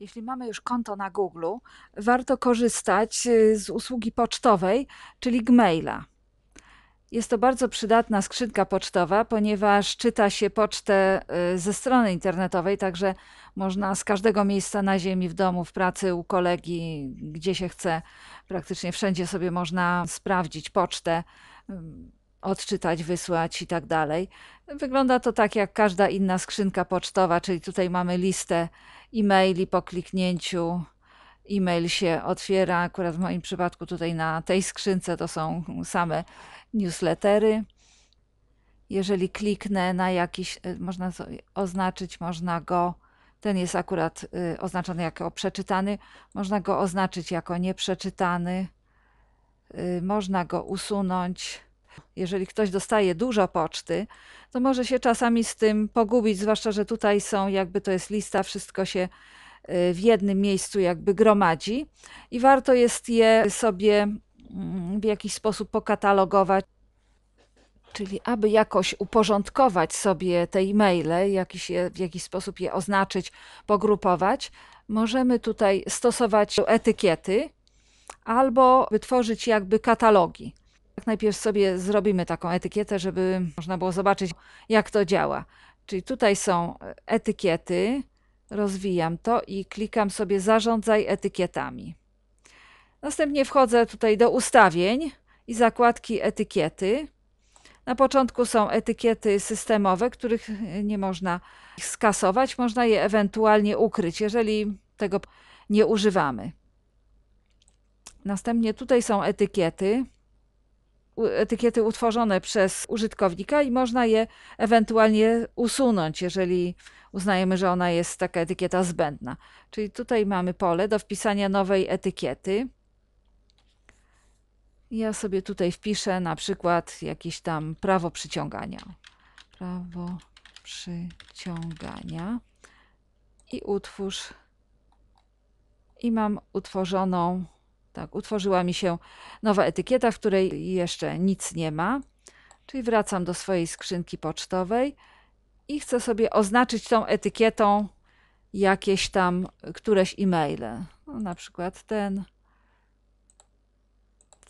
Jeśli mamy już konto na Google, warto korzystać y, z usługi pocztowej, czyli Gmaila. Jest to bardzo przydatna skrzynka pocztowa, ponieważ czyta się pocztę y, ze strony internetowej, także można z każdego miejsca na ziemi, w domu, w pracy, u kolegi, gdzie się chce, praktycznie wszędzie sobie można sprawdzić pocztę, odczytać, wysłać i tak dalej. Wygląda to tak jak każda inna skrzynka pocztowa, czyli tutaj mamy listę e-maili po kliknięciu. E-mail się otwiera, akurat w moim przypadku tutaj na tej skrzynce to są same newslettery. Jeżeli kliknę na jakiś, y, można oznaczyć, można go, ten jest akurat y, oznaczony jako przeczytany, można go oznaczyć jako nieprzeczytany, y, można go usunąć. Jeżeli ktoś dostaje dużo poczty, to może się czasami z tym pogubić, zwłaszcza, że tutaj są, jakby to jest lista, wszystko się y, w jednym miejscu jakby gromadzi i warto jest je sobie mm, w jakiś sposób pokatalogować. Czyli aby jakoś uporządkować sobie te e-maile, jakiś je, w jakiś sposób je oznaczyć, pogrupować, możemy tutaj stosować etykiety albo wytworzyć jakby katalogi. Najpierw sobie zrobimy taką etykietę, żeby można było zobaczyć, jak to działa. Czyli tutaj są etykiety, rozwijam to i klikam sobie zarządzaj etykietami. Następnie wchodzę tutaj do ustawień i zakładki etykiety. Na początku są etykiety systemowe, których nie można skasować, można je ewentualnie ukryć, jeżeli tego nie używamy. Następnie tutaj są etykiety, etykiety utworzone przez użytkownika i można je ewentualnie usunąć, jeżeli uznajemy, że ona jest taka etykieta zbędna. Czyli tutaj mamy pole do wpisania nowej etykiety. Ja sobie tutaj wpiszę na przykład jakieś tam prawo przyciągania. Prawo przyciągania i utwórz. I mam utworzoną tak, utworzyła mi się nowa etykieta, w której jeszcze nic nie ma. Czyli wracam do swojej skrzynki pocztowej i chcę sobie oznaczyć tą etykietą jakieś tam któreś e-maile. No, na przykład ten.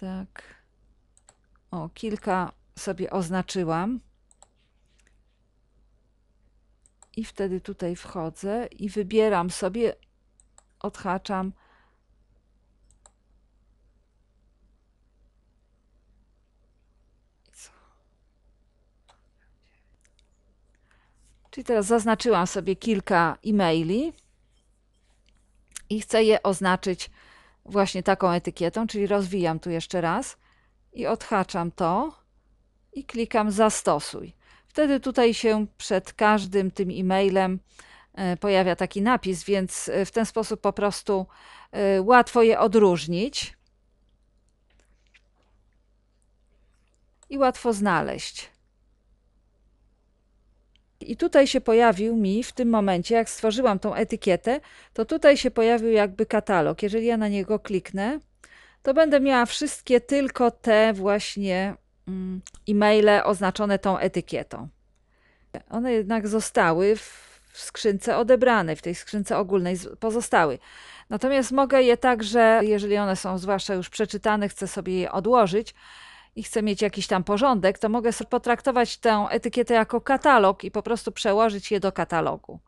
Tak. O, kilka sobie oznaczyłam. I wtedy tutaj wchodzę i wybieram sobie, odhaczam Czyli teraz zaznaczyłam sobie kilka e-maili i chcę je oznaczyć właśnie taką etykietą, czyli rozwijam tu jeszcze raz i odhaczam to i klikam zastosuj. Wtedy tutaj się przed każdym tym e-mailem e, pojawia taki napis, więc e, w ten sposób po prostu e, łatwo je odróżnić i łatwo znaleźć. I tutaj się pojawił mi w tym momencie, jak stworzyłam tą etykietę, to tutaj się pojawił jakby katalog. Jeżeli ja na niego kliknę, to będę miała wszystkie tylko te właśnie mm, e-maile oznaczone tą etykietą. One jednak zostały w skrzynce odebranej, w tej skrzynce ogólnej pozostały. Natomiast mogę je także, jeżeli one są zwłaszcza już przeczytane, chcę sobie je odłożyć, i chcę mieć jakiś tam porządek, to mogę potraktować tę etykietę jako katalog i po prostu przełożyć je do katalogu.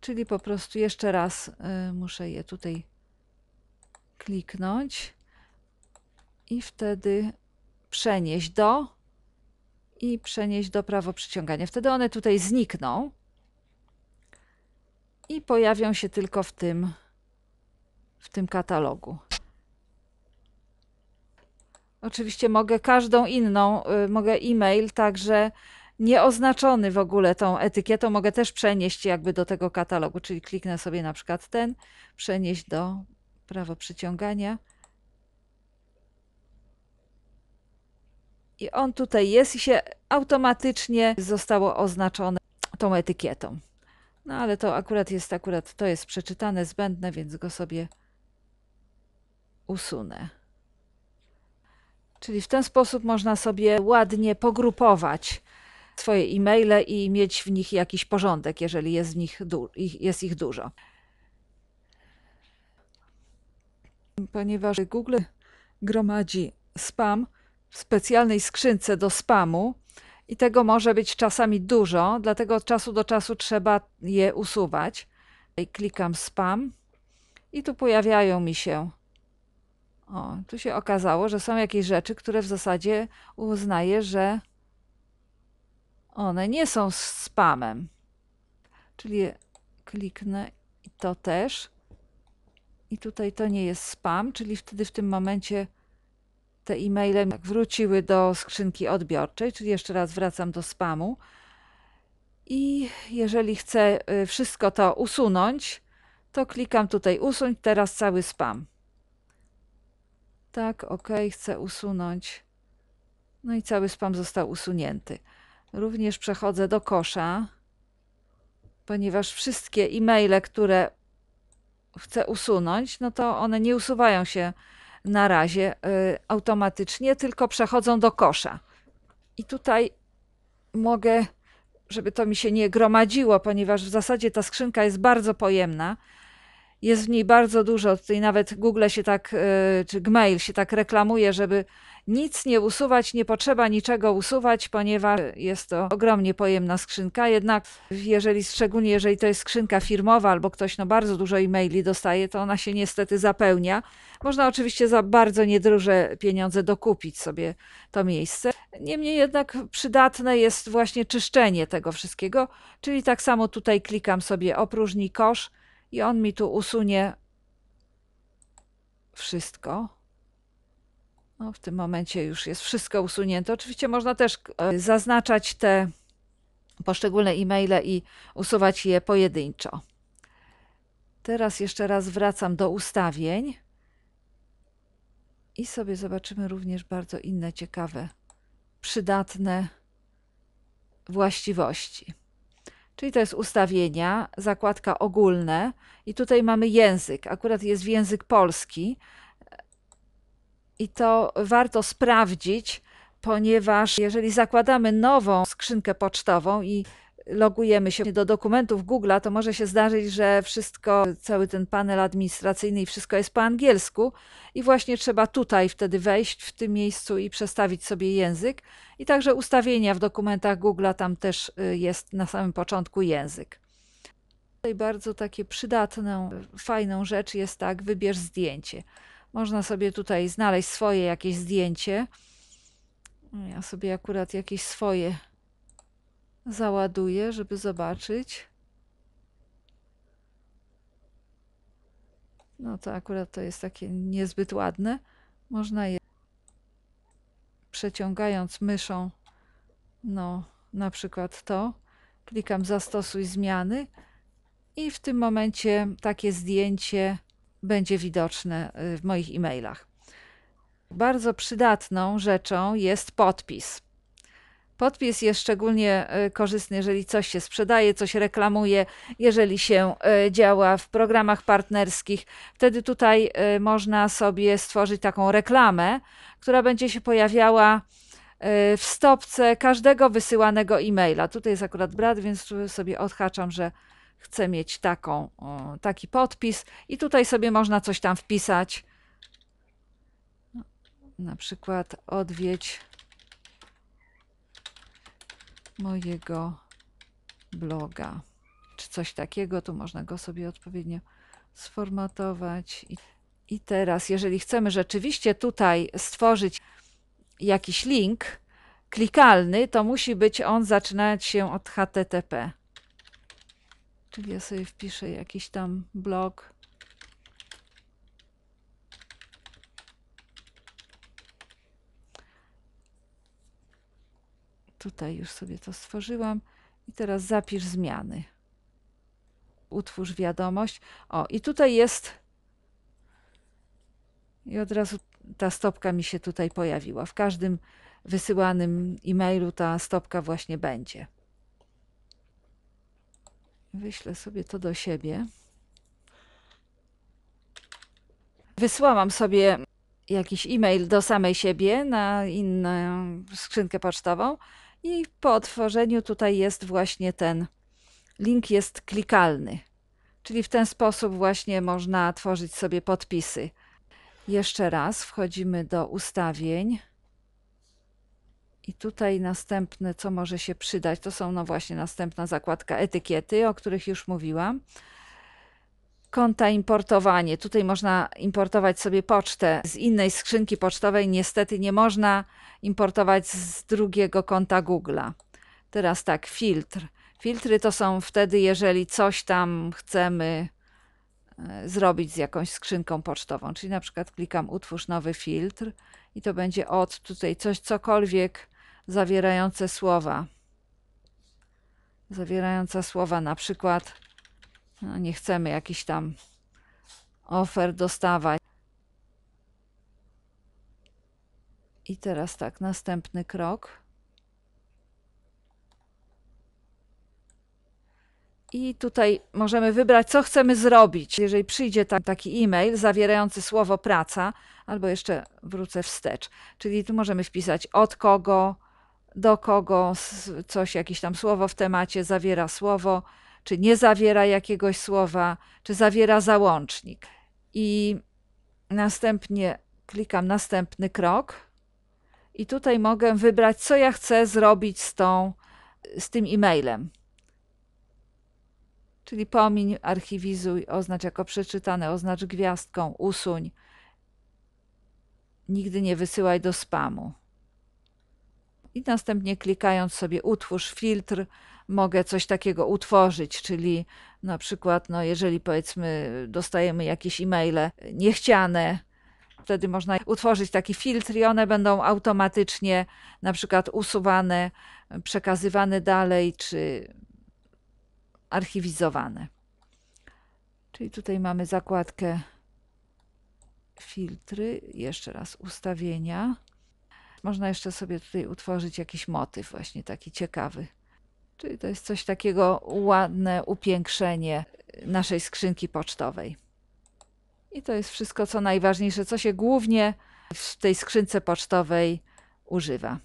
Czyli po prostu jeszcze raz y, muszę je tutaj kliknąć i wtedy przenieść do i przenieść do prawo przyciągania. Wtedy one tutaj znikną i pojawią się tylko w tym, w tym katalogu. Oczywiście mogę każdą inną, y, mogę e-mail, także nieoznaczony w ogóle tą etykietą, mogę też przenieść jakby do tego katalogu, czyli kliknę sobie na przykład ten, przenieść do prawo przyciągania. I on tutaj jest i się automatycznie zostało oznaczone tą etykietą. No ale to akurat jest, akurat to jest przeczytane, zbędne, więc go sobie usunę. Czyli w ten sposób można sobie ładnie pogrupować swoje e-maile i mieć w nich jakiś porządek, jeżeli jest, w nich jest ich dużo. Ponieważ Google gromadzi spam w specjalnej skrzynce do spamu i tego może być czasami dużo, dlatego od czasu do czasu trzeba je usuwać. I klikam spam i tu pojawiają mi się. O, tu się okazało, że są jakieś rzeczy, które w zasadzie uznaję, że one nie są spamem. Czyli kliknę i to też. I tutaj to nie jest spam, czyli wtedy w tym momencie te e-maile wróciły do skrzynki odbiorczej, czyli jeszcze raz wracam do spamu. I jeżeli chcę y, wszystko to usunąć, to klikam tutaj usuń teraz cały spam. Tak, OK, chcę usunąć. No i cały spam został usunięty. Również przechodzę do kosza, ponieważ wszystkie e-maile, które chcę usunąć, no to one nie usuwają się na razie y, automatycznie, tylko przechodzą do kosza. I tutaj mogę, żeby to mi się nie gromadziło, ponieważ w zasadzie ta skrzynka jest bardzo pojemna. Jest w niej bardzo dużo. Tutaj nawet Google się tak, y, czy Gmail się tak reklamuje, żeby nic nie usuwać, nie potrzeba niczego usuwać, ponieważ jest to ogromnie pojemna skrzynka. Jednak, jeżeli, szczególnie jeżeli to jest skrzynka firmowa albo ktoś no, bardzo dużo e-maili dostaje, to ona się niestety zapełnia. Można oczywiście za bardzo nieduże pieniądze dokupić sobie to miejsce. Niemniej jednak przydatne jest właśnie czyszczenie tego wszystkiego, czyli tak samo tutaj klikam sobie opróżnij kosz i on mi tu usunie wszystko. No, w tym momencie już jest wszystko usunięte. Oczywiście można też e, zaznaczać te poszczególne e-maile i usuwać je pojedynczo. Teraz jeszcze raz wracam do ustawień i sobie zobaczymy również bardzo inne ciekawe, przydatne właściwości. Czyli to jest ustawienia, zakładka ogólne i tutaj mamy język. Akurat jest język polski i to warto sprawdzić, ponieważ jeżeli zakładamy nową skrzynkę pocztową i logujemy się do dokumentów Google'a, to może się zdarzyć, że wszystko, cały ten panel administracyjny i wszystko jest po angielsku i właśnie trzeba tutaj wtedy wejść w tym miejscu i przestawić sobie język. I także ustawienia w dokumentach Google'a tam też y, jest na samym początku język. Tutaj bardzo takie przydatną, fajną rzecz jest tak, wybierz zdjęcie. Można sobie tutaj znaleźć swoje jakieś zdjęcie. Ja sobie akurat jakieś swoje załaduję, żeby zobaczyć. No to akurat to jest takie niezbyt ładne. Można je przeciągając myszą, no na przykład to, klikam zastosuj zmiany i w tym momencie takie zdjęcie będzie widoczne y, w moich e-mailach. Bardzo przydatną rzeczą jest podpis. Podpis jest szczególnie y, korzystny, jeżeli coś się sprzedaje, coś reklamuje, jeżeli się y, działa w programach partnerskich. Wtedy tutaj można sobie stworzyć taką reklamę, która będzie się pojawiała w stopce każdego wysyłanego e-maila. Tutaj jest akurat brat, więc sobie odhaczam, że chcę mieć taką, taki podpis i tutaj sobie można coś tam wpisać. Na przykład odwiedź mojego bloga, czy coś takiego. Tu można go sobie odpowiednio sformatować. I, teraz, jeżeli chcemy rzeczywiście tutaj stworzyć jakiś link klikalny, to musi być on zaczynać się od HTTP. Czyli ja sobie wpiszę jakiś tam blog. Tutaj już sobie to stworzyłam. I teraz zapisz zmiany. Utwórz wiadomość. O, i tutaj jest. I od razu ta stopka mi się tutaj pojawiła. W każdym wysyłanym e-mailu ta stopka właśnie będzie. Wyślę sobie to do siebie. Wysłałam sobie jakiś e-mail do samej siebie na inną skrzynkę pocztową I po otworzeniu tutaj jest właśnie ten link jest klikalny. Czyli w ten sposób właśnie można tworzyć sobie podpisy. Jeszcze raz wchodzimy do ustawień. I tutaj następne, co może się przydać, to są no właśnie następna zakładka etykiety, o których już mówiłam. Konta importowanie. Tutaj można importować sobie pocztę z innej skrzynki pocztowej. Niestety nie można importować z drugiego konta Google'a. Teraz tak, filtr. Filtry to są wtedy, jeżeli coś tam chcemy e, zrobić z jakąś skrzynką pocztową. Czyli na przykład klikam utwórz nowy filtr i to będzie od tutaj coś, cokolwiek zawierające słowa. Zawierające słowa, na przykład no nie chcemy jakiś tam ofer dostawać. I teraz tak, następny krok. I tutaj możemy wybrać, co chcemy zrobić. Jeżeli przyjdzie ta, taki e-mail zawierający słowo praca, albo jeszcze wrócę wstecz, czyli tu możemy wpisać od kogo, do kogo, coś, jakieś tam słowo w temacie zawiera słowo, czy nie zawiera jakiegoś słowa, czy zawiera załącznik. I następnie klikam następny krok i tutaj mogę wybrać, co ja chcę zrobić z, tą, z tym e-mailem. Czyli pomiń, archiwizuj, oznacz jako przeczytane, oznacz gwiazdką, usuń. Nigdy nie wysyłaj do spamu. I następnie klikając sobie utwórz filtr, mogę coś takiego utworzyć, czyli na przykład, no jeżeli powiedzmy dostajemy jakieś e-maile niechciane, wtedy można utworzyć taki filtr i one będą automatycznie na przykład usuwane, przekazywane dalej, czy archiwizowane. Czyli tutaj mamy zakładkę filtry, jeszcze raz ustawienia. Można jeszcze sobie tutaj utworzyć jakiś motyw właśnie taki ciekawy. Czyli to jest coś takiego ładne upiększenie naszej skrzynki pocztowej. I to jest wszystko, co najważniejsze, co się głównie w tej skrzynce pocztowej używa.